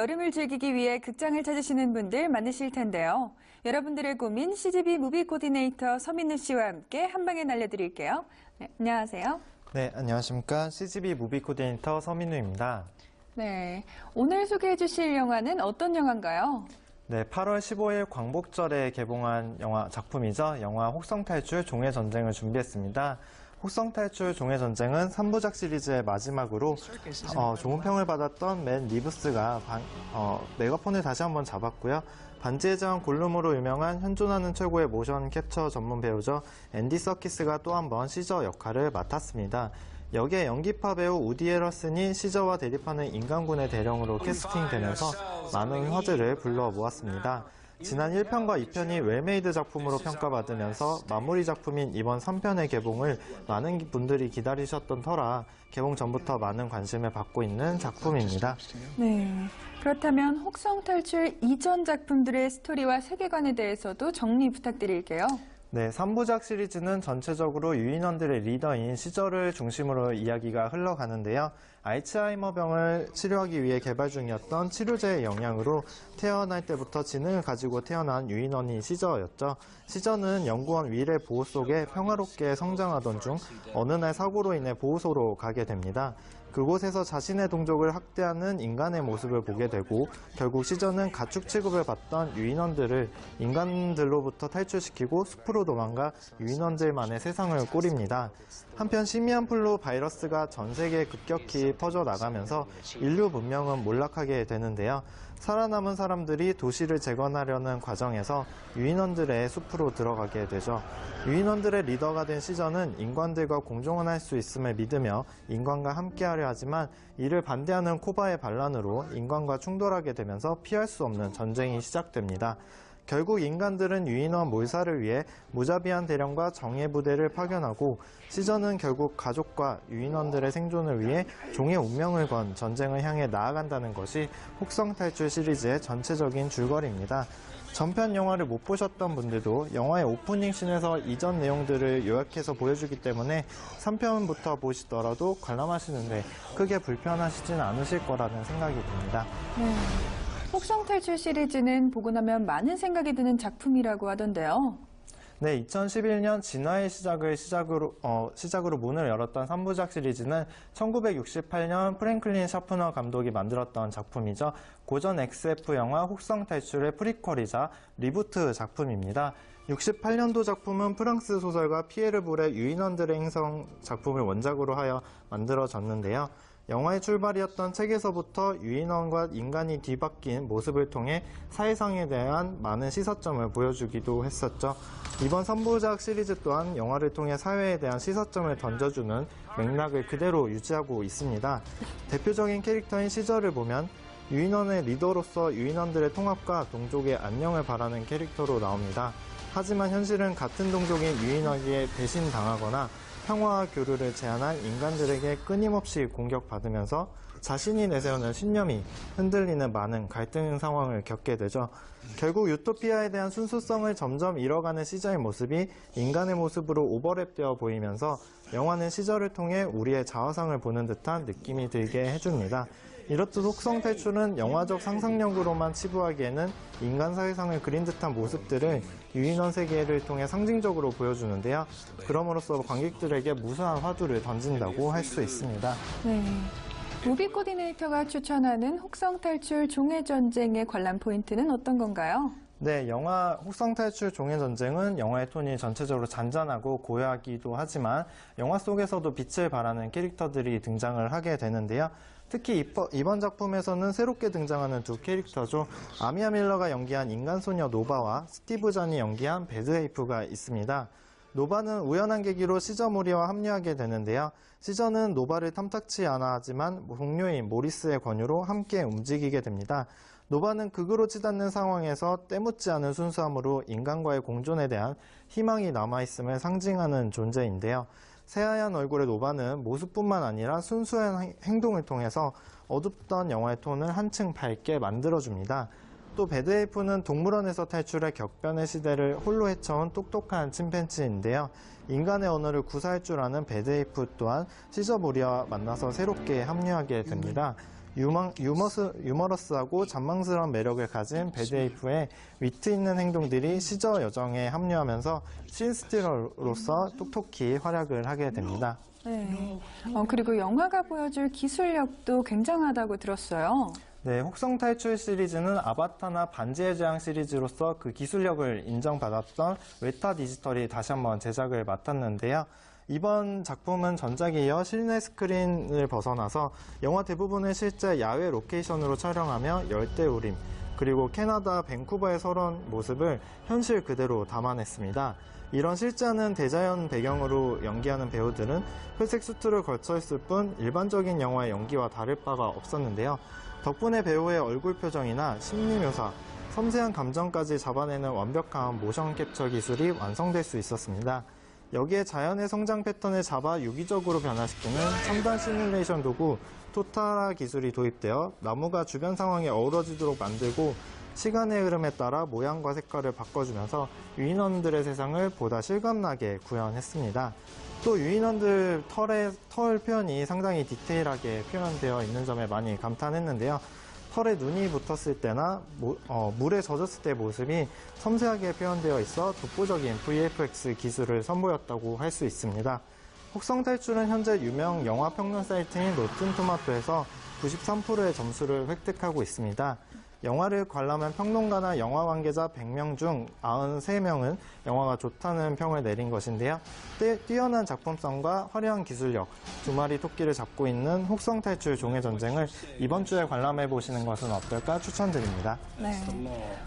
여름을 즐기기 위해 극장을 찾으시는 분들 많으실 텐데요. 여러분들의 고민 CGV 무비 코디네이터 서민우 씨와 함께 한 방에 날려드릴게요. 네, 안녕하세요. 네, 안녕하십니까. CGV 무비 코디네이터 서민우입니다. 네, 오늘 소개해 주실 영화는 어떤 영화인가요? 네, 8월 15일 광복절에 개봉한 영화 작품이죠. 영화 혹성탈출 종해전쟁을 준비했습니다. 혹성탈출 종해전쟁은 3부작 시리즈의 마지막으로 어, 좋은 평을 받았던 맨 리브스가 반- 어, 메가폰을 다시 한번 잡았고요. 반지의 제왕 골룸으로 유명한 현존하는 최고의 모션 캡처 전문 배우죠. 앤디 서키스가 또 한번 시저 역할을 맡았습니다. 여기에 연기파 배우 우디 에러슨이 시저와 대립하는 인간군의 대령으로 캐스팅되면서 많은 화제를 불러 모았습니다. 지난 1편과 2편이 웰메이드 작품으로 평가받으면서 마무리 작품인 이번 3편의 개봉을 많은 분들이 기다리셨던 터라 개봉 전부터 많은 관심을 받고 있는 작품입니다. 네, 그렇다면 혹성 탈출 이전 작품들의 스토리와 세계관에 대해서도 정리 부탁드릴게요. 네, 3부작 시리즈는 전체적으로 유인원들의 리더인 시절을 중심으로 이야기가 흘러가는데요. 알츠하이머병을 치료하기 위해 개발 중이었던 치료제의 영향으로 태어날 때부터 지능을 가지고 태어난 유인원이 시저였죠. 시저는 연구원 윌의 보호 속에 평화롭게 성장하던 중 어느 날 사고로 인해 보호소로 가게 됩니다. 그곳에서 자신의 동족을 학대하는 인간의 모습을 보게 되고 결국 시저는 가축 취급을 받던 유인원들을 인간들로부터 탈출시키고 숲으로 도망가 유인원들만의 세상을 꾸립니다. 한편 시미안 플루 바이러스가 전 세계에 급격히 퍼져나가면서 인류 문명은 몰락하게 되는데요. 살아남은 사람들이 도시를 재건하려는 과정에서 유인원들의 숲으로 들어가게 되죠. 유인원들의 리더가 된 시저는 인간들과 공존할 수 있음을 믿으며 인간과 함께하려 하지만 이를 반대하는 코바의 반란으로 인간과 충돌하게 되면서 피할 수 없는 전쟁이 시작됩니다. 결국 인간들은 유인원 몰사를 위해 무자비한 대령과 정예 부대를 파견하고 시저는 결국 가족과 유인원들의 생존을 위해 종의 운명을 건 전쟁을 향해 나아간다는 것이 혹성 탈출 시리즈의 전체적인 줄거리입니다. 전편 영화를 못 보셨던 분들도 영화의 오프닝 씬에서 이전 내용들을 요약해서 보여주기 때문에 3편부터 보시더라도 관람하시는데 크게 불편하시진 않으실 거라는 생각이 듭니다. 네. 혹성 탈출 시리즈는 보고 나면 많은 생각이 드는 작품이라고 하던데요. 네, 2011년 진화의 시작을 시작으로, 어, 시작으로 문을 열었던 3부작 시리즈는 1968년 프랭클린 샤프너 감독이 만들었던 작품이죠. 고전 SF 영화 혹성 탈출의 프리퀄이자 리부트 작품입니다. 68년도 작품은 프랑스 소설가 피에르 볼의 유인원들의 행성 작품을 원작으로 하여 만들어졌는데요. 영화의 출발이었던 책에서부터 유인원과 인간이 뒤바뀐 모습을 통해 사회상에 대한 많은 시사점을 보여주기도 했었죠. 이번 3부작 시리즈 또한 영화를 통해 사회에 대한 시사점을 던져주는 맥락을 그대로 유지하고 있습니다. 대표적인 캐릭터인 시절을 보면 유인원의 리더로서 유인원들의 통합과 동족의 안녕을 바라는 캐릭터로 나옵니다. 하지만 현실은 같은 동족인 유인원에게 배신당하거나 평화와 교류를 제안한 인간들에게 끊임없이 공격받으면서 자신이 내세우는 신념이 흔들리는 많은 갈등 상황을 겪게 되죠. 결국 유토피아에 대한 순수성을 점점 잃어가는 시저의 모습이 인간의 모습으로 오버랩되어 보이면서 영화는 시저를 통해 우리의 자화상을 보는 듯한 느낌이 들게 해줍니다. 이렇듯 속성 탈출은 영화적 상상력으로만 치부하기에는 인간 사회상을 그린 듯한 모습들을 유인원 세계를 통해 상징적으로 보여주는데요. 그럼으로써 관객들에게 무수한 화두를 던진다고 할 수 있습니다. 네. 무비 코디네이터가 추천하는 혹성 탈출 종의 전쟁의 관람 포인트는 어떤 건가요? 네, 영화 혹성 탈출 종의 전쟁은 영화의 톤이 전체적으로 잔잔하고 고요하기도 하지만 영화 속에서도 빛을 발하는 캐릭터들이 등장을 하게 되는데요. 특히 이번 작품에서는 새롭게 등장하는 두 캐릭터죠. 아미아 밀러가 연기한 인간소녀 노바와 스티브 잔이 연기한 배드헤이프가 있습니다. 노바는 우연한 계기로 시저 모리와 합류하게 되는데요. 시저는 노바를 탐탁치 않아 하지만 동료인 모리스의 권유로 함께 움직이게 됩니다. 노바는 극으로 치닫는 상황에서 때묻지 않은 순수함으로 인간과의 공존에 대한 희망이 남아있음을 상징하는 존재인데요. 새하얀 얼굴의 노바는 모습뿐만 아니라 순수한 행- 행동을 통해서 어둡던 영화의 톤을 한층 밝게 만들어줍니다. 또 배드에이프는 동물원에서 탈출해 격변의 시대를 홀로 헤쳐온 똑똑한 침팬지인데요. 인간의 언어를 구사할 줄 아는 배드에이프 또한 시저모리와 만나서 새롭게 합류하게 됩니다. 유머, 유머스, 유머러스하고 잔망스러운 매력을 가진 배드에이프의 위트 있는 행동들이 시저 여정에 합류하면서 신스틸러로서 톡톡히 활약을 하게 됩니다. 네. 어, 그리고 영화가 보여줄 기술력도 굉장하다고 들었어요. 네, 혹성 탈출 시리즈는 아바타나 반지의 제왕 시리즈로서 그 기술력을 인정받았던 웨타 디지털이 다시 한번 제작을 맡았는데요. 이번 작품은 전작에 이어 실내 스크린을 벗어나서 영화 대부분을 실제 야외 로케이션으로 촬영하며 열대 우림, 그리고 캐나다 밴쿠버의 서러운 모습을 현실 그대로 담아냈습니다. 이런 실제하는 대자연 배경으로 연기하는 배우들은 회색 수트를 걸쳐 있을 뿐 일반적인 영화의 연기와 다를 바가 없었는데요. 덕분에 배우의 얼굴 표정이나 심리 묘사, 섬세한 감정까지 잡아내는 완벽한 모션 캡처 기술이 완성될 수 있었습니다. 여기에 자연의 성장 패턴을 잡아 유기적으로 변화시키는 첨단 시뮬레이션 도구 토타라 기술이 도입되어 나무가 주변 상황에 어우러지도록 만들고 시간의 흐름에 따라 모양과 색깔을 바꿔주면서 유인원들의 세상을 보다 실감나게 구현했습니다. 또 유인원들 털의 털 표현이 상당히 디테일하게 표현되어 있는 점에 많이 감탄했는데요. 털에 눈이 붙었을 때나 모- 어, 물에 젖었을 때 모습이 섬세하게 표현되어 있어 독보적인 VFX 기술을 선보였다고 할 수 있습니다. 혹성 탈출은 현재 유명 영화 평론 사이트인 로튼 토마토에서 93%의 점수를 획득하고 있습니다. 영화를 관람한 평론가나 영화 관계자 100명 중 93명은 영화가 좋다는 평을 내린 것인데요. 뛰- 뛰어난 작품성과 화려한 기술력, 두 마리 토끼를 잡고 있는 혹성 탈출 종의 전쟁을 이번 주에 관람해 보시는 것은 어떨까 추천드립니다. 네.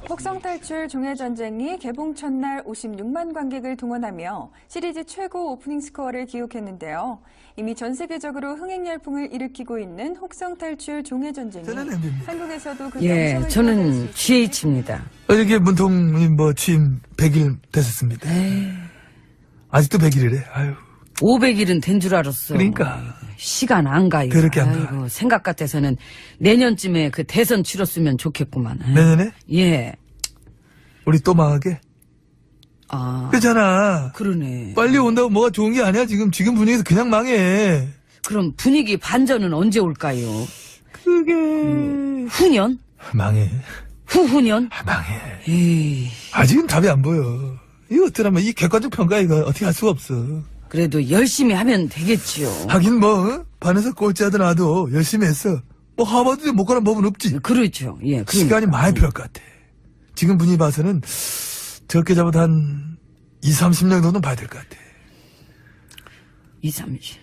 혹성 탈출 종의 전쟁이 개봉 첫날 56만 관객을 동원하며 시리즈 최고 오프닝 스코어를 기록했는데요. 이미 전 세계적으로 흥행 열풍을 일으키고 있는 혹성 탈출 종의 전쟁이. 한국에서도 그 예, 명성을 저는 GH입니다. 어저께 문통님 뭐 취임 100일 됐었습니다. 아직도 100일이래. 아유. 500일은 된 줄 알았어. 그러니까. 시간 안 가요. 그렇게 안 가. 아이고, 생각 같아서는 내년쯤에 그 대선 치렀으면 좋겠구만. 내년에 예. 우리 또 망하게. 아, 그렇잖아. 그러네. 빨리 온다고 뭐가 좋은 게 아니야. 지금 지금 분위기에서 그냥 망해. 그럼 분위기 반전은 언제 올까요? 그게 후년? 망해. 후후년? 아, 망해. 에이, 아직은 답이 안 보여. 이거 어쩌라면 이 객관적 평가 이거 어떻게 할 수가 없어. 그래도 열심히 하면 되겠지요. 하긴 뭐 어? 반에서 꼴찌하더라도 열심히 했어. 뭐 하버드에 못 가는 법은 없지. 그렇죠. 예, 그러니까. 시간이 많이 필요할 것 같아. 지금 분위기 봐서는 적게 잡아도 한 2, 30년 정도는 봐야 될 것 같아. 2, 30.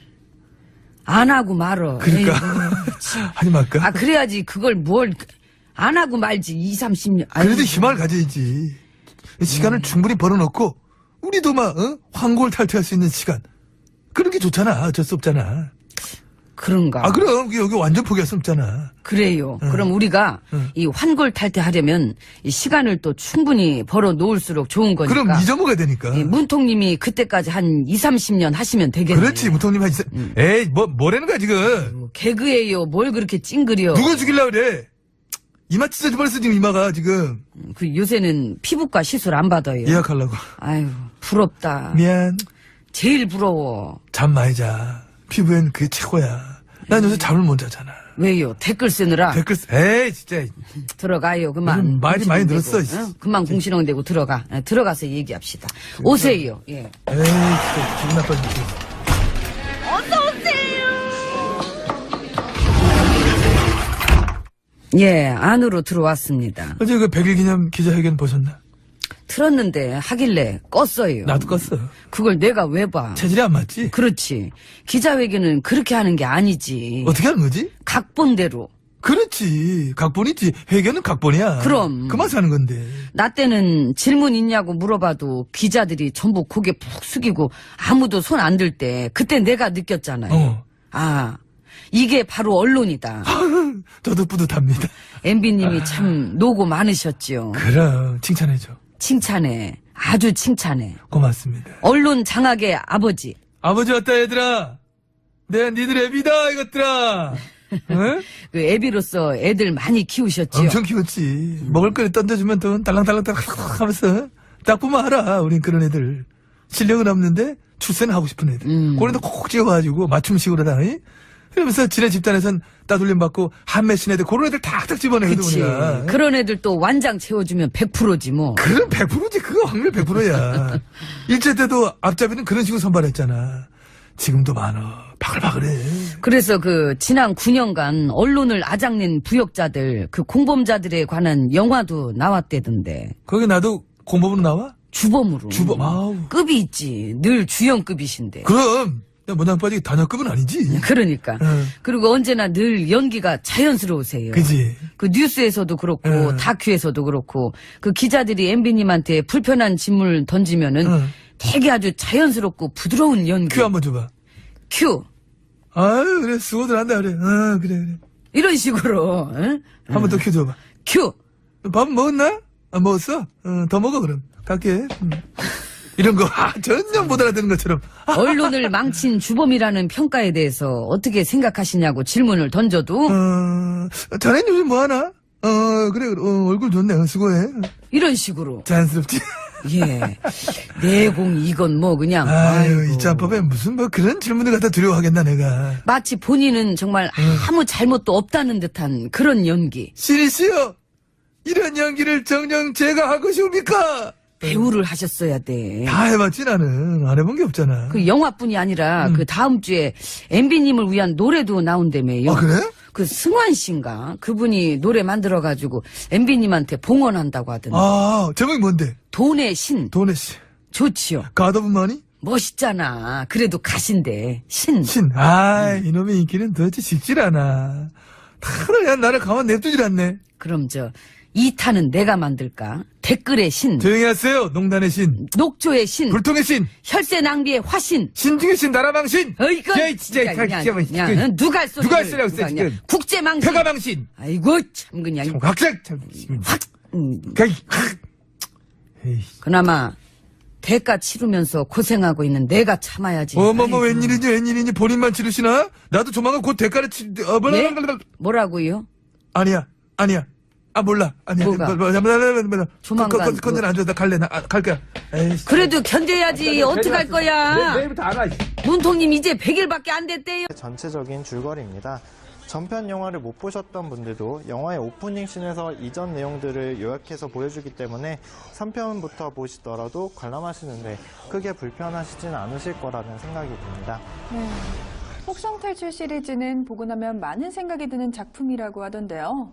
안 하고 말어. 그러니까 에이구. 하지 말까? 아, 그래야지 그걸 뭘, 안 하고 말지, 2, 30년. 아이고. 그래도 희망을 가져야지. 시간을 충분히 벌어놓고 우리도 막 어? 황골 탈퇴할 수 있는 시간. 그런 게 좋잖아. 어쩔 수 없잖아. 그런가. 아 그럼 여기 완전 포기할 수 없잖아. 그래요. 그럼 우리가 응. 이 환골 탈퇴하려면 이 시간을 또 충분히 벌어 놓을수록 좋은 거니까. 그럼 잊어먹어야 되니까. 이 문통님이 그때까지 한 2, 30년 하시면 되겠네요. 그렇지 무통님 하지. 에이 뭐 뭐라는 거야 지금. 개그예요. 뭘 그렇게 찡그려. 누굴 죽이려고 그래. 이마 찢어져 버렸어 지금 이마가 지금. 그 요새는 피부과 시술 안 받아요. 예약하려고. 아유, 부럽다. 미안. 제일 부러워. 잠 많이 자. 피부엔 그게 최고야. 난 요새 잠을 못 자잖아. 왜요? 댓글 쓰느라 댓글 쓰- 에이 진짜. 들어가요. 그만. 요즘 말이 많이 늘었어, 어? 그만 공시렁대고 들어가. 어, 들어가서 얘기합시다. 오세요. 예. 에이 진짜 기분 나빠 죽겠어. 예, 안으로 들어왔습니다. 어제 그 100일 기념 기자회견 보셨나? 틀었는데 하길래 껐어요. 나도 껐어. 그걸 내가 왜 봐? 체질이 안 맞지? 그렇지. 기자회견은 그렇게 하는 게 아니지. 어떻게 하는 거지? 각본대로. 그렇지. 각본이지. 회견은 각본이야. 그럼. 그만 사는 건데. 나 때는 질문 있냐고 물어봐도 기자들이 전부 고개 푹 숙이고 아무도 손 안 들 때 그때 내가 느꼈잖아요. 어. 아, 이게 바로 언론이다. 저도 뿌듯합니다. MB님이 참 노고 많으셨지요. 그럼 칭찬해줘. 칭찬해. 아주 칭찬해. 고맙습니다. 언론 장악의 아버지. 아버지 왔다 얘들아. 내가 니들 애비다 이것들아. 응? 그 애비로서 애들 많이 키우셨지요. 엄청 키웠지. 먹을 거리 던져주면 돈 달랑달랑달랑 하면서 딱 보면 알아. 우린 그런 애들. 실력은 없는데 출세는 하고 싶은 애들. 음. 그런데 콕 찍어가지고 맞춤식으로 다 이? 그러면서 지네 집단에선 따돌림 받고 한매 신 애들 그런 애들 탁탁 집어내거든 그치. 우리가. 그런 애들 또 완장 채워주면 100%지 뭐. 그건 100%지 그거 확률 100%야. 일제 때도 앞잡이는 그런 식으로 선발했잖아. 지금도 많어. 바글바글해. 그래서 그 지난 9년간 언론을 아작낸 부역자들, 그 공범자들에 관한 영화도 나왔대던데. 거기 나도 공범으로 나와? 주범으로. 주범. 아우. 급이 있지. 늘 주연급이신데. 그럼 야 모양 빠지기 단역급은 아니지. 그러니까. 응. 그리고 언제나 늘 연기가 자연스러우세요. 그지. 그 뉴스에서도 그렇고 응. 다큐에서도 그렇고 그 기자들이 MB님한테 불편한 질문을 던지면은 응. 되게 아주 자연스럽고 부드러운 연기. 큐 한번 줘봐. 큐. 아유 그래 수고들 한다 그래. 어 그래 그래. 이런 식으로. 응? 한번 더 큐 줘봐. 큐. 밥 먹었나? 안 먹었어? 어, 더 먹어 그럼. 갈게. 음. 이런 거 아, 전혀 못 알아듣는 것처럼. 아, 언론을 망친 주범이라는 평가에 대해서 어떻게 생각하시냐고 질문을 던져도 어, 자네 요즘 뭐 하나? 어 그래. 어, 얼굴 좋네. 어, 수고해. 이런 식으로. 자연스럽지. 예. 내공 이건 뭐 그냥. 아유 아이고. 이 짬법에 무슨 뭐 그런 질문을 갖다 두려워하겠나 내가. 마치 본인은 정말 아무 잘못도 없다는 듯한 그런 연기. 시리 씨요. 이런 연기를 정녕 제가 하고 싶습니까? 배우를 하셨어야 돼. 다 해봤지 나는 안 해본 게 없잖아. 그 영화뿐이 아니라 그 다음 주에 MB님을 위한 노래도 나온다며요. 아 그래? 그 승환 씨인가 그분이 노래 만들어가지고 MB님한테 봉헌한다고 하던데. 아 제목이 뭔데? 돈의 신 도네 씨. 좋지요. 머니? 멋있잖아. 그래도 가신데 신. 신. 아 이놈의 인기는 도대체 식질 않아. 다들 야 나를 가만 냅두질 않네. 그럼 저 2탄은 내가 만들까? 댓글의 신, 조용히 하세요. 농단의 신. 녹조의 신, 불통의 신. 혈세 낭비의 화신. 신중의 신. 나라방 신. 어이구, 야, 진짜, 그냥, 진짜, 그냥, 그- 그냥 누가 할 소리? 누가 할 소리라고 했어, 지금. 국제망신. 표가방 신. 아이고 참 그냥 각색. 참. 음, 가이. 에이. 그나마 대가 치르면서 고생하고 있는 내가 참아야지. 어머머 아이고. 웬일이니 웬일이니 본인만 치르시나? 나도 조만간 곧 대가를 치. 어, 뭐라 네? 뭐라, 뭐라. 뭐라고요? 아니야, 아니야. 아 몰라, 아니야. 뭐가? 뭐, 뭐, 뭐, 뭐, 뭐, 뭐, 뭐. 조만간 건- 건- 건전 뭐- 안 줘, 나 갈래, 나 아, 갈 거야. 에이씨. 그래도 견뎌야지. 어떡할 거야? 내 일부터 안 와. 이씨. 문통님 이제 100일밖에 안 됐대요. 전체적인 줄거리입니다. 전편 영화를 못 보셨던 분들도 영화의 오프닝 씬에서 이전 내용들을 요약해서 보여주기 때문에 3편부터 보시더라도 관람하시는데 크게 불편하시진 않으실 거라는 생각이 듭니다. 네. 혹성 탈출 시리즈는 보고 나면 많은 생각이 드는 작품이라고 하던데요.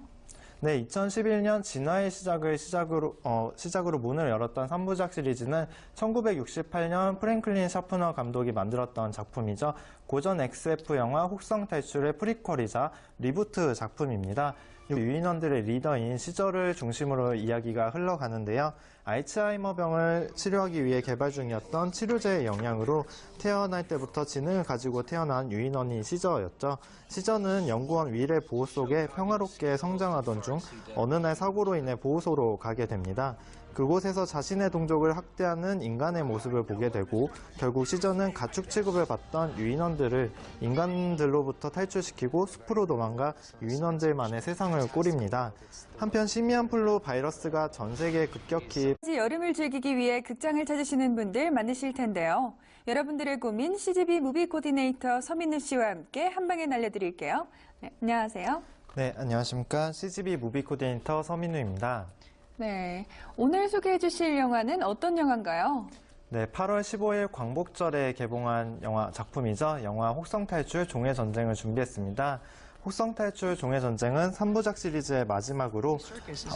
네, 2011년 진화의 시작을 시작으로, 어, 시작으로 문을 열었던 3부작 시리즈는 1968년 프랭클린 샤프너 감독이 만들었던 작품이죠. 고전 SF 영화 혹성 탈출의 프리퀄이자 리부트 작품입니다. 유인원들의 리더인 시절을 중심으로 이야기가 흘러가는데요. 알츠하이머병을 치료하기 위해 개발 중이었던 치료제의 영향으로 태어날 때부터 지능을 가지고 태어난 유인원인 시저였죠. 시저는 연구원 윌의 보호 속에 평화롭게 성장하던 중 어느 날 사고로 인해 보호소로 가게 됩니다. 그곳에서 자신의 동족을 학대하는 인간의 모습을 보게 되고 결국 시저는 가축 취급을 받던 유인원들을 인간들로부터 탈출시키고 숲으로 도망가 유인원들만의 세상을 꾸립니다. 한편 시미안 플루 바이러스가 전 세계에 급격히 여름을 즐기기 위해 극장을 찾으시는 분들 많으실 텐데요. 여러분들의 고민 CGV 무비 코디네이터 서민우 씨와 함께 한 방에 날려드릴게요. 네, 안녕하세요. 네, 안녕하십니까. CGV 무비 코디네이터 서민우입니다. 네, 오늘 소개해 주실 영화는 어떤 영화인가요? 네, 8월 15일 광복절에 개봉한 영화 작품이죠. 영화 혹성탈출 종의전쟁을 준비했습니다. 혹성탈출 종의전쟁은 3부작 시리즈의 마지막으로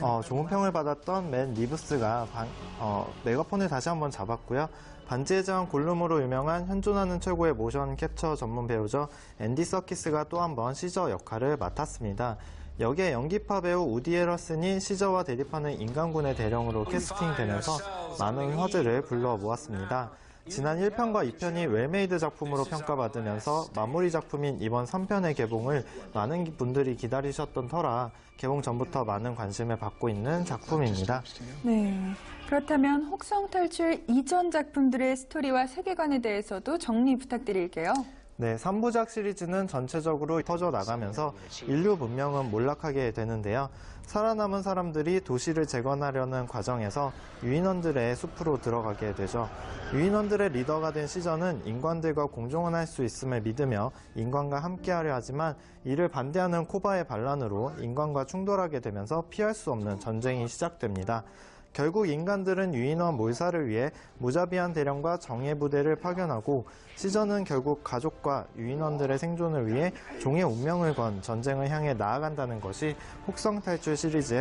어, 좋은 평을 받았던 맨 리브스가 반- 어, 메가폰을 다시 한번 잡았고요. 반지의 제왕 골룸으로 유명한 현존하는 최고의 모션 캡처 전문 배우죠. 앤디 서키스가 또 한 번 시저 역할을 맡았습니다. 여기에 연기파 배우 우디 에러슨이 시저와 대립하는 인간군의 대령으로 캐스팅되면서 많은 화제를 불러 모았습니다. 지난 1편과 2편이 웰메이드 작품으로 평가받으면서 마무리 작품인 이번 3편의 개봉을 많은 분들이 기다리셨던 터라 개봉 전부터 많은 관심을 받고 있는 작품입니다. 네, 그렇다면 혹성 탈출 이전 작품들의 스토리와 세계관에 대해서도 정리 부탁드릴게요. 네, 3부작 시리즈는 전체적으로 퍼져 나가면서 인류 문명은 몰락하게 되는데요. 살아남은 사람들이 도시를 재건하려는 과정에서 유인원들의 숲으로 들어가게 되죠. 유인원들의 리더가 된 시저는 인간들과 공존할 수 있음을 믿으며 인간과 함께하려 하지만 이를 반대하는 코바의 반란으로 인간과 충돌하게 되면서 피할 수 없는 전쟁이 시작됩니다. 결국 인간들은 유인원 몰사를 위해 무자비한 대령과 정예 부대를 파견하고 시저는 결국 가족과 유인원들의 생존을 위해 종의 운명을 건 전쟁을 향해 나아간다는 것이 혹성 탈출 시리즈의